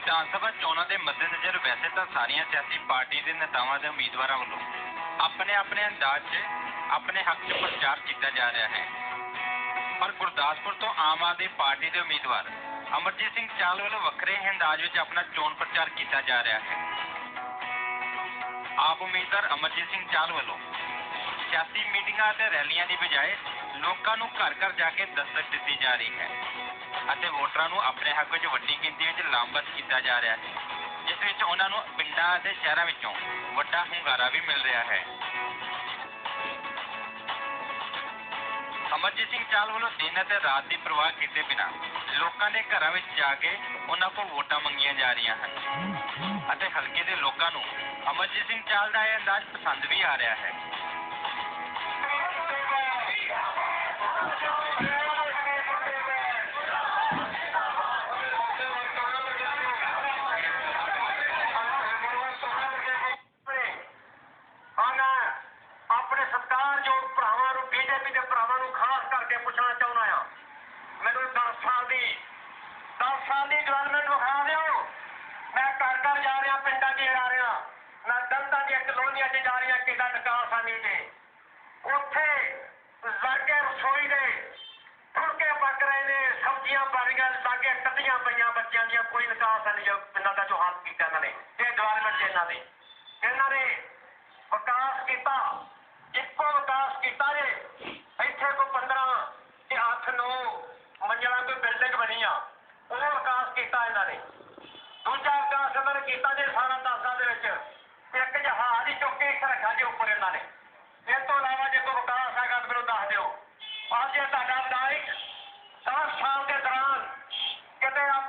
ਵਿਧਾਨ ਸਭਾ ਚੋਣਾਂ ਦੇ ਮੱਦੇਨਜ਼ਰ ਵੈਸੇ ਤਾਂ ਸਾਰੀਆਂ ਸਿਆਸੀ ਪਾਰਟੀ ਦੇ ਨੇਤਾਵਾਂ ਦੇ ਉਮੀਦਵਾਰਾਂ ਵੱਲੋਂ ਆਪਣੇ ਆਪਣੇ ਅੰਦਾਜ਼ 'ਚ ਆਪਣੇ ਹੱਕ 'ਚ ਪ੍ਰਚਾਰ ਕੀਤਾ ਜਾ ਰਿਹਾ ਹੈ। ਪਰ ਗੁਰਦਾਸਪੁਰ ਤੋਂ ਆਮ ਆਦਮੀ ਪਾਰਟੀ ਦੇ ਉਮੀਦਵਾਰ ਅਮਰਜੀਤ ਸਿੰਘ ਚਾਲ ਵੱਲੋਂ ਵੱਖਰੇ ਅੰਦਾਜ਼ ਵਿੱਚ ਆਪਣਾ ਚੋਣ ਪ੍ਰਚਾਰ ਕੀਤਾ ਜਾ ਰਿਹਾ ਹੈ। ਆਪ ਉਮੀਦਵਾਰ ਅਮਰਜੀਤ ਸਿੰਘ ਚਾਲ ਵੱਲੋਂ ਸਿਆਸੀ ਮੀਟਿੰਗਾਂ ਅਤੇ ਰੈਲੀਆਂ ਦੀ ਬਜਾਏ ਲੋਕਾਂ ਨੂੰ ਘਰ ਘਰ ਜਾ ਕੇ ਦਸਤਕ ਦਿੱਤੀ ਜਾ ਰਹੀ ਹੈ ਅਤੇ ਵੋਟਰਾਂ ਨੂੰ ਆਪਣੇ ਹੱਕ ਵਿੱਚ ਵੱਡੀ ਗਿਣਤੀ ਵਿੱਚ ਲਾਮਬੰਦ ਕੀਤਾ ਜਾ ਰਿਹਾ ਹੈ। ਜਿਸ ਵਿੱਚ ਉਹਨਾਂ ਨੂੰ ਪਿੰਡਾਂ ਅਤੇ ਸ਼ਹਿਰਾਂ ਵਿੱਚੋਂ ਵੱਡਾ ਹੁੰਗਾਰਾ ਵੀ ਮਿਲ ਰਿਹਾ ਹੈ। ਅਮਰਜੀਤ ਸਿੰਘ ਚਾਲ ਵੱਲੋਂ ਦਿਨ ਅਤੇ ਰਾਤ ਦੀ ਪਰਵਾਹ ਕੀਤੇ ਬਿਨਾਂ ਲੋਕਾਂ ਦੇ ਘਰਾਂ ਵਿੱਚ ਜਾ ਕੇ ਉਹਨਾਂ ਕੋਲ ਵੋਟਾਂ ਮੰਗੀਆਂ ਜਾ ਰਹੀਆਂ ਹਨ। ਅਤੇ ਹਲਕੇ ਦੇ ਲੋਕਾਂ ਨੂੰ ਅਮਰਜੀਤ ਸਿੰਘ ਚਾਲ ਦਾ ਇਹ ਅੰਦਾਜ਼ ਪਸੰਦ ਵੀ ਆ ਰਿਹਾ ਹੈ। ਪਿੰਡਾਂ 'ਚ ਜਾ ਰਿਹਾ। ਮੈਂ ਦਲਤਾਂ ਦੀਆਂ ਕਲੋਨੀਆਂ 'ਚ ਜਾ ਰਿਹਾ ਕਿਹਦਾ ਨਿਕਾਸ ਆ ਨਹੀਂ ਨੇ ਉੱਥੇ ਲਾਗੇ ਰਸੋਈ ਦੇ ਫੁਲਕੇ ਪੱਕ ਰਹੇ ਨੇ ਸਬਜ਼ੀਆਂ ਬਣ ਰਹੀਆਂ ਲਾਗੇ ਪਈਆਂ ਬੱਚਿਆਂ ਦੀਆਂ ਕੋਈ ਨਿਕਾਸ ਨਹੀਂ ਜੋ ਪਿੰਡਾਂ ਦਾ ਜੋ ਹਾਲ ਕੀਤਾ ਇਹਨਾਂ ਨੇ, ਇਹ ਡਿਵੈਲਪਮੈਂਟ ਇਹਨਾਂ ਦੀ। ਇਹਨਾਂ ਨੇ ਵਿਕਾਸ ਕੀਤਾ, ਇੱਕੋ ਵਿਕਾਸ ਕੀਤਾ ਜੇ, ਇੱਥੇ ਕੋ 15 ਤੇ 8 9 ਮੰਜ਼ਲਾਂ ਕੋਈ ਬਿਲਡਿੰਗ ਬਣੀ ਆ ਉਹ ਵਿਕਾਸ ਕੀਤਾ ਇਹਨਾਂ ਨੇ। ਦੂਜਾ ਵਿਕਾਸ ਇਹਨਾਂ ਨੇ ਕੀਤਾ ਜੇ ਸਾਰਾ ਦਸਾਂ ਦੇ ਵਿੱਚ ਇੱਕ ਜਹਾਜ਼ ਹੀ ਚੁੱਕ ਕੇ ਇੱਥੇ ਰੱਖਾ ਜੇ ਉੱਪਰ ਇਹਨਾਂ ਨੇ। ਇਸ ਤੋਂ ਇਲਾਵਾ ਜੇ ਕੋਈ ਵਿਕਾਸ ਹੈਗਾ ਮੈਨੂੰ ਦੱਸ ਦਿਓ। ਅੱਜ ਤੁਹਾਡਾ ਵਿਧਾਇਕ 10 ਸਾਲ ਦੇ ਦੌਰਾਨ ਕਿਤੇ